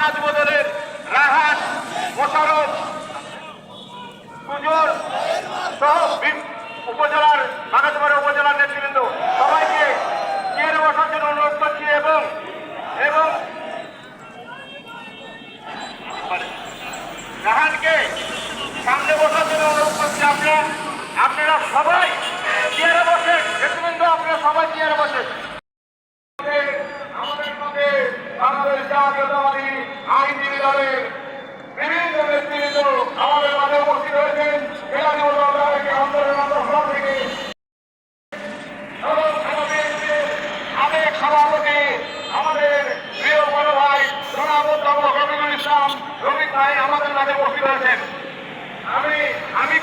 রাহানা যুবদলের রাহান মোশারফ কুজোর সহ উপজেলার মানসবাড়ি উপজেলার নেতৃবৃন্দ। সবাইকে চেয়ারে বসার জন্য অনুরোধ করছি এবং এবং রাহানকে সামনে বসার জন্য অনুরোধ করছি আপনারা। আপনারা সবাই চেয়ারে বসেন। নেতৃবৃন্দ, আপনারা সবাই চেয়ারে বসেন। জাতীয়তাবাদী আইনজীবী দলের বিভিন্ন নেতৃত্ব আমাদের মাঝে উপস্থিত হয়েছেন। খেলাধি অন্তরের সভা থেকে আমাদের প্রিয় বড় ভাই রবিকুল ইসলাম রবি ভাই আমাদের মাঝে উপস্থিত হয়েছেন। আমি আমি